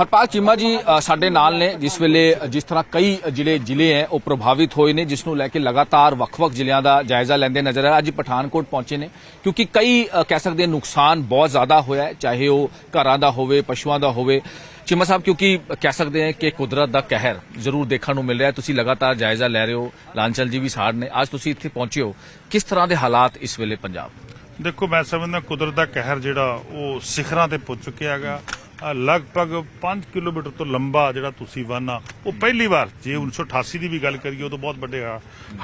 ਹਰਪਾਲ ਚੀਮਾ ਜੀ ਸਾਡੇ ਨਾਲ ਨੇ। ਜਿਸ ਵੇਲੇ ਜਿਸ ਤਰ੍ਹਾਂ ਕਈ ਜਿਹੜੇ ਜ਼ਿਲ੍ਹੇ ਹੈ, ਉਹ ਪ੍ਰਭਾਵਿਤ ਹੋਏ ਨੇ, ਜਿਸ ਨੂੰ ਲੈ ਕੇ ਲਗਾਤਾਰ ਵੱਖ-ਵੱਖ ਜ਼ਿਲ੍ਹਿਆਂ ਦਾ ਜਾਇਜ਼ਾ ਲੈਂਦੇ ਨਜ਼ਰ ਆ। ਅੱਜ ਪਠਾਨਕੋਟ ਪਹੁੰਚੇ ਨੇ। ਕਿਉਂਕਿ ਕਈ ਕਹਿ ਸਕਦੇ ਨੁਕਸਾਨ ਬਹੁਤ ਜ਼ਿਆਦਾ ਹੋਇਆ ਚਾਹੇ ਉਹ ਘਰਾਂ ਦਾ ਹੋਵੇ, ਪਸ਼ੂਆਂ ਦਾ ਹੋਵੇ। ਚੀਮਾ ਸਾਹਿਬ, ਕਿਉਂਕਿ ਕਹਿ ਸਕਦੇ ਹਾਂ ਕਿ ਕੁਦਰਤ ਦਾ ਕਹਿਰ ਜ਼ਰੂਰ ਦੇਖਣ ਨੂੰ ਮਿਲ ਰਿਹਾ ਤੁਸੀਂ ਲਗਾਤਾਰ ਜਾਇਜ਼ਾ ਲੈ ਰਹੇ ਹੋ। ਲਾਂਚਲ ਜੀ ਵੀ ਸਾੜ ਨੇ। ਅੱਜ ਤੁਸੀਂ ਇੱਥੇ ਪਹੁੰਚੇ ਹੋ। ਕਿਸ ਤਰ੍ਹਾਂ ਦੇ ਹਾਲਾਤ ਇਸ ਵੇਲੇ ਪੰਜਾਬ? ਦੇਖੋ, ਮੈਂ ਸਮਝਦਾ ਕੁਦਰਤ ਦਾ ਕਹਿਰ ਜਿਹੜਾ ਉਹ ਸਿਖਰਾਂ ਤੇ ਪੁੱਜ ਚੁੱਕਿਆ ਹੈਗਾ। ਲਗਭਗ 5 ਕਿਲੋਮੀਟਰ ਤੋਂ ਲੰਬਾ ਜਿਹੜਾ ਤੁਸੀਂ ਬੰਨ ਉਹ ਪਹਿਲੀ ਵਾਰ ਜੇ 1988 ਦੀ ਵੀ ਗੱਲ ਕਰੀਏ ਉਦੋਂ ਬਹੁਤ ਵੱਡੇ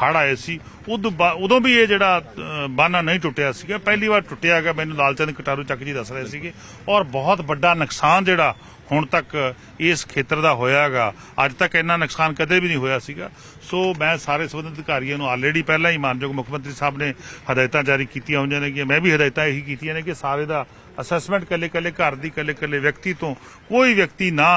ਹੜ੍ਹ ਆਏ ਸੀ। ਉਦੋਂ ਬਾ- ਉਦੋਂ ਵੀ ਇਹ ਜਿਹੜਾ ਅਹ, ਨਹੀਂ ਟੁੱਟਿਆ ਸੀਗਾ। ਪਹਿਲੀ ਵਾਰ ਟੁੱਟਿਆ ਹੈਗਾ ਮੈਨੂੰ ਲਾਲਚੰਦ ਕਟਾਰੂ ਚੱਕ ਜੀ ਦੱਸ ਰਹੇ ਸੀਗੇ। ਔਰ ਬਹੁਤ ਵੱਡਾ ਨੁਕਸਾਨ ਜਿਹੜਾ ਹੁਣ ਤੱਕ ਇਸ ਖੇਤਰ ਦਾ ਹੋਇਆ ਹੈਗਾ ਅੱਜ ਤੱਕ ਇੰਨਾ ਨੁਕਸਾਨ ਕਦੇ ਵੀ ਨਹੀਂ ਹੋਇਆ ਸੀਗਾ। ਸੋ ਮੈਂ ਸਾਰੇ ਸੰਬੰਧਿਤ ਅਧਿਕਾਰੀਆਂ ਨੂੰ ਆਲਰੇਡੀ ਪਹਿਲਾਂ ਹੀ ਮਾਨਯੋਗ ਮੁੱਖ ਮੰਤਰੀ ਸਾਹਿਬ ਨੇ ਹਦਾਇਤਾਂ ਜਾਰੀ ਕੀਤੀਆਂ ਹੋਈਆਂ ਨੇ ਕਿ, ਮੈਂ ਵੀ ਹਦਾਇਤਾਂ ਇਹੀ ਕੀਤੀਆਂ ਨੇ ਕਿ ਸਾਰੇ ਦਾ ਅਸੈਸਮੈਂਟ ਕੱਲੇ ਕੱਲੇ ਘਰ ਦੀ ਕੱਲੇ ਕੱਲੇ ਵਿਅਕਤੀ ਤੋਂ ਕੋਈ ਵਿਅਕਤੀ ਨਾ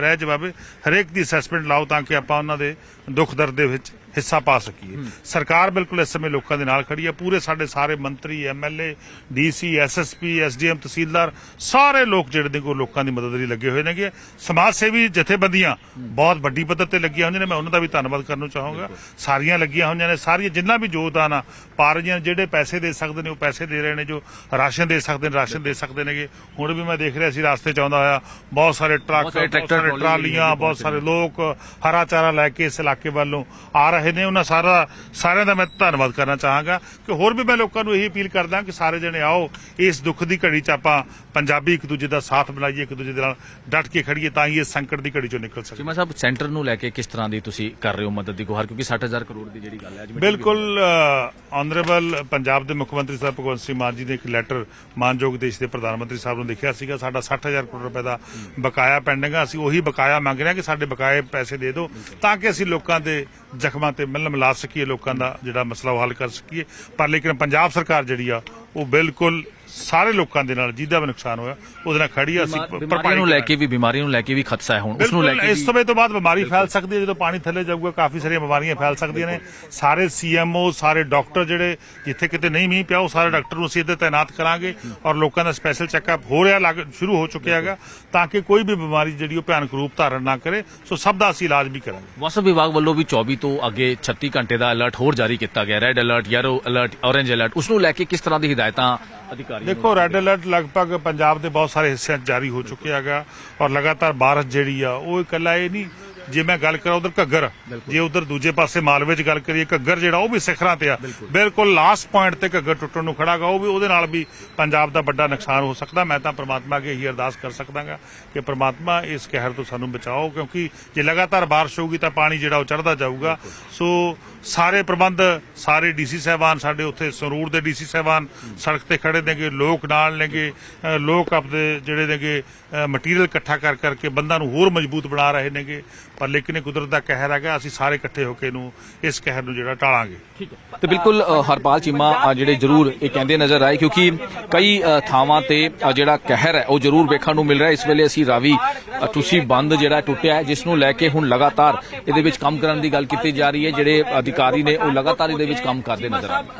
ਰਹਿ ਜਾਵੇ ਹਰੇਕ ਦੀ ਅਸੈਸਮੈਂਟ ਲਾਓ ਤਾਂ ਕਿ ਆਪਾਂ ਉਹਨਾਂ ਦੇ ਦੁੱਖ ਦਰਦ ਦੇ ਵਿੱਚ ਹਿੱਸਾ ਪਾ ਸਕੀਏ। ਸਰਕਾਰ ਬਿਲਕੁਲ ਇਸ ਸਮੇਂ ਲੋਕਾਂ ਦੇ ਨਾਲ ਖੜੀ ਹੈ। ਪੂਰੇ ਸਾਡੇ ਸਾਰੇ ਮੰਤਰੀ ਐਮਐਲਏ ਡੀਸੀ ਐਸਐਸਪੀ ਐਸਡੀਐਮ ਤਹਿਸੀਲਦਾਰ ਸਾਰੇ ਲੋਕ ਜਿਹੜੇ ਨੇ ਕੋ ਲੋਕਾਂ ਦੀ ਮਦਦ ਲਈ ਲੱਗੇ ਹੋਏ ਨੇਗੇ। ਸਮਾਜ ਸੇਵੀ ਜਥੇਬੰਦੀਆਂ ਬਹੁਤ ਵੱਡੀ ਪੱਧਰ ਤੇ ਲੱਗੀਆਂ ਹੋਈਆਂ ਨੇ। ਮੈਂ ਉਹਨਾਂ ਦਾ ਵੀ ਧੰਨਵਾਦ ਕਰਨਾ ਚਾਹਾਂਗਾ। ਸਾਰੀਆਂ ਲੱਗੀਆਂ ਹੋਈਆਂ ਨੇ। ਸਾਰੀਆਂ ਜਿੰਨਾ ਵੀ ਯੋਗਦਾਨ ਆ ਪਾ ਰਹੀਆਂ ਜਿਹੜੇ ਪੈਸੇ ਦੇ ਸਕਦੇ ਨੇ ਉਹ ਪੈਸੇ ਦੇ ਰਹੇ ਨੇ ਜੋ ਰਾਸ਼ਨ ਦੇ ਸਕਦੇ ਨੇ ਰਾਸ਼ਨ ਦੇ ਸਕਦੇ ਨੇਗੇ। ਹੁਣ ਵੀ ਮੈਂ ਦੇਖ ਰਿਹਾ ਸੀ ਰਾਸਤੇ ਚ ਆਉਂਦਾ ਹੋਇਆ ਬਹੁਤ ਸਾਰੇ ਟਰੱਕ ਟਰੈਕਟਰ, ਟਰਾਲੀਆਂ ਬਹੁਤ ਸਾਰੇ ਲੋਕ ਹਰਾ ਚਾਰਾ ਲੈ ਕੇ ਇਸ ਇਲਾਕੇ ਵੱਲੋਂ ਆ ਰਹੇ ਨੇ ਉਹਨਾਂ ਸਾਰਾ ਸਾਰਿਆਂ ਦਾ ਮੈਂ ਧੰਨਵਾਦ ਕਰਨਾ ਚਾਹਾਂਗਾ ਕਿ ਹੋਰ ਵੀ ਮੈਂ ਲੋਕਾਂ ਨੂੰ ਇਹੀ ਅਪੀਲ ਕਰਦਾ ਕਿ ਸਾਰੇ ਜਣੇ ਆਓ ਇਸ ਦੁੱਖ ਦੀ ਘੜੀ 'ਚ ਆਪਾਂ ਪੰਜਾਬੀ ਇੱਕ ਦੂਜੇ ਦਾ ਸਾਥ ਬਣਾਈਏ ਇੱਕ ਦੂਜੇ ਦੇ ਨਾਲ ਡਟ ਕੇ ਖੜੀਏ ਤਾਂ ਹੀ ਇਸ ਸੰਕਟ ਦੀ ਘੜੀ 'ਚੋਂ ਨਿਕਲ ਸਕੀਏ ਚੀਮਾ ਸਾਹਿਬ ਸੈਂਟਰ ਨੂੰ ਲੈ ਕੇ ਕਿਸ ਤਰ੍ਹਾਂ ਦੀ ਤੁਸੀਂ ਕਰ ਰਹੇ ਹੋ ਮਦਦ ਦੀ ਗੁਹਾਰ? ਕਿਉਂਕਿ 60000 ਕਰੋੜ ਦੀ ਜਿਹੜੀ ਗੱਲ ਹੈ ਅੱਜ ਬਿਲਕੁਲ ਆਨਰੇਬਲ ਪੰਜਾਬ ਦੇ ਮੁੱਖ ਮੰਤਰੀ ਸਾਹਿਬ ਭਗਵੰਤ ਸਿੰਘ ਮਾਨ ਜੀ ਨੇ ਇੱਕ ਲੈਟਰ ਮਾਨਯੋਗ ਦੇਸ਼ ਦੇ ਪ੍ਰਧਾਨ ਮੰਤਰੀ ਸਾਹਿਬ ਨੂੰ ਲਿਖਿਆ ਸੀਗਾ ਸਾਡਾ 60000 ਕਰੋੜ ਰੁਪਏ ਦਾ ਬਕਾਇਆ ਪੈਂਡਿੰਗ ਆ ਅਸੀਂ ਉਹੀ ਬਕਾਇਆ ਮੰਗ ਰਹੇ ਹਾਂ ਕਿ ਸਾਡੇ ਬਕਾਏ ਪੈਸੇ ਦੇ ਦਿਓ ਤਾਂ ਕਿ ਅਸੀਂ ਲੋਕਾਂ ਦੇ ਜ਼ਖਮਾਂ ਤੇ ਮਿਲਣ ਮਿਲਾ ਸਕੀਏ ਲੋਕਾਂ ਦਾ ਜਿਹੜਾ ਮਸਲਾ ਉਹ ਹੱਲ ਕਰ ਸਕੀਏ। ਪਰ ਲੇਕਿਨ ਪੰਜਾਬ ਸਰਕਾਰ ਜਿਹੜੀ ਆ, ਉਹ ਬਿਲਕੁਲ ਸਾਰੇ ਲੋਕਾਂ ਦੇ ਨਾਲ ਜਿਹਦਾ ਵੀ ਨੁਕਸਾਨ ਹੋਇਆ ਉਹਦੇ ਨਾਲ ਖੜੀ ਆ ਅਸੀਂ ਬਿਮਾਰੀਆਂ ਨੂੰ ਲੈ। ਕੇ ਵੀ ਬਿਮਾਰੀਆਂ ਨੂੰ ਲੈ ਕੇ ਵੀ ਖਦਸ਼ਾ ਹੈ ਹੁਣ ਉਸ ਨੂੰ ਲੈ ਕੇ ਇਸ ਸਮੇਂ ਤੋਂ ਬਾਅਦ ਬਿਮਾਰੀ ਫੈਲ ਸਕਦੀ ਹੈ ਜਦੋਂ ਪਾਣੀ ਥੱਲੇ ਜਾਊਗਾ ਕਾਫੀ ਸਾਰੀਆਂ ਬਿਮਾਰੀਆਂ ਫੈਲ ਸਕਦੀਆਂ ਨੇ। ਸਾਰੇ ਸੀਐਮਓ ਸਾਰੇ ਡਾਕਟਰ ਜਿਹੜੇ ਜਿੱਥੇ ਕਿਤੇ ਨਹੀਂ ਮੀਂਹ ਪਿਆ ਉਹ ਸਾਰੇ ਡਾਕਟਰ ਨੂੰ ਅਸੀਂ ਇੱਥੇ ਤਾਇਨਾਤ ਕਰਾਂਗੇ ਔਰ ਲੋਕਾਂ ਦਾ ਸਪੈਸ਼ਲ ਚੈੱਕਅਪ ਹੋ ਰਿਹਾ ਲੱਗ ਸ਼ੁਰੂ ਹੋ ਚੁੱਕਿਆ ਹੈਗਾ ਤਾਂ ਕਿ ਕੋਈ ਵੀ ਬਿਮਾਰੀ ਜਿਹੜੀ ਉਹ ਭਿਆਨਕ ਰੂਪ ਧਾਰਨ ਨਾ ਕਰੇ। ਸੋ ਸਭ ਦਾ ਅਸੀਂ ਇਲਾਜ ਵੀ ਕਰਾਂਗੇ। ਮੌਸਮ ਵਿਭਾਗ ਵੱਲੋਂ ਵੀ 24 ਤੋਂ ਅੱਗੇ 36 ਘੰਟੇ ਦਾ ਅਲਰਟ ਹੋਰ ਜਾਰੀ ਕੀਤਾ ਗਿਆ। Red alert yellow alert orange alert ਉਸ ਨੂੰ ਲੈ ਕੇ ਕਿਸ ਤਰ੍ਹਾਂ ਦੀ ਹਦਾਇਤਾਂ ਅਧਿਕਾਰੀਆਂ ਨੂੰ ਦੇਖੋ ਰੈੱਡ ਅਲਰਟ ਲਗਭਗ ਪੰਜਾਬ ਦੇ ਬਹੁਤ ਸਾਰੇ ਹਿੱਸਿਆਂ 'ਚ ਜਾਰੀ ਹੋ ਚੁੱਕਿਆ ਹੈਗਾ ਔਰ ਲਗਾਤਾਰ ਬਾਰਿਸ਼ ਜਿਹੜੀ ਆ ਉਹ ਇਕੱਲਾ ਇਹ ਨਹੀਂ ਜੇ ਮੈਂ ਗੱਲ ਕਰਾਂ ਉਧਰ ਘੱਗਰ ਜੇ ਉਧਰ ਦੂਜੇ ਪਾਸੇ ਮਾਲਵੇ 'ਚ ਗੱਲ ਕਰੀਏ ਘੱਗਰ ਜਿਹੜਾ ਉਹ ਵੀ ਸਿਖਰਾਂ ਤੇ ਆ। ਬਿਲਕੁਲ। ਲਾਸਟ ਪੁਆਇੰਟ ਤੇ ਘੱਗਰ ਟੁੱਟਣ ਨੂੰ ਖੜਾਗਾ ਉਹ ਵੀ ਉਹਦੇ ਨਾਲ ਵੀ ਪੰਜਾਬ ਦਾ ਵੱਡਾ ਨੁਕਸਾਨ ਹੋ ਸਕਦਾ। ਮੈਂ ਤਾਂ ਪ੍ਰਮਾਤਮਾ ਅੱਗੇ ਇਹੀ ਅਰਦਾਸ ਕਰ ਸਕਦਾਗਾ ਕਿ ਪ੍ਰਮਾਤਮਾ ਇਸ ਕਹਿਰ ਤੋਂ ਸਾਨੂੰ ਬਚਾਓ ਕਿਉਂਕਿ ਜੇ ਲਗਾਤਾਰ ਬਾਰਿਸ਼ ਹੋਊਗੀ ਤਾਂ ਪਾਣੀ ਜਿਹੜਾ ਉਹ ਚੜਦਾ ਜਾਊਗਾ। ਸੋ ਸਾਰੇ ਪ੍ਰਬੰਧ ਸਾਰੇ ਡੀਸੀ ਸਾਹਿਬਾਨ ਸਾਡੇ ਉੱਥੇ ਸੰਗਰੂਰ ਦੇ ਡੀਸੀ ਸਾਹਿਬਾਨ ਸੜਕ ਤੇ ਖੜੇ ਨੇਗੇ ਲੋਕ ਨਾਲ ਨੇਗੇ ਲੋਕ ਆਪਣੇ ਜਿਹੜੇ ਨੇਗੇ ਮਟੀਰੀਅਲ ਇਕੱਠਾ ਕਰ ਕਰਕੇ ਬੰਦਾਂ ਨੂੰ ਹੋਰ ਮਜ਼ਬੂਤ ਬਣਾ ਰਹੇ ਨੇਗੇ। ਪਰ ਲੇਕਿਨ ਇਹ ਕੁਦਰਤ ਦਾ ਕਹਿਰ ਹੈਗਾ ਅਸੀਂ ਸਾਰੇ ਇਕੱਠੇ ਹੋ ਕੇ ਇਹਨੂੰ ਇਸ ਕਹਿਰ ਨੂੰ ਜਿਹੜਾ ਟਾਲਾਂਗੇ। ਤੇ ਬਿਲਕੁਲ ਹਰਪਾਲ ਚੀਮਾ ਜਿਹੜੇ ਜ਼ਰੂਰ ਇਹ ਕਹਿੰਦੇ ਨਜ਼ਰ ਆਏ ਕਿਉਂਕਿ ਕਈ ਥਾਵਾਂ ਤੇ ਜਿਹੜਾ ਕਹਿਰ ਹੈ ਉਹ ਜ਼ਰੂਰ ਵੇਖਣ ਨੂੰ ਮਿਲ ਰਿਹਾ ਇਸ ਵੇਲੇ ਅਸੀਂ ਰਾਵੀ ਤੁਸੀਂ ਬੰਦ ਜਿਹੜਾ ਟੁੱਟਿਆ ਹੈ ਜਿਸ ਨੂੰ ਲੈ ਕੇ ਹੁਣ ਲਗਾਤਾਰ ਇਹਦੇ ਵਿੱਚ ਕੰਮ ਕਰਨ ਦੀ ਗੱਲ ਕੀਤੀ ਜਾ ਰਹੀ ਹੈ ਜਿਹੜੇ ਅਧਿਕਾਰੀ ਨੇ ਉਹ ਲਗਾਤਾਰ ਇਹਦੇ ਵਿੱਚ ਕੰਮ ਕਰਦੇ ਨਜ਼ਰ ਆ ਰਹੇ ਨੇ।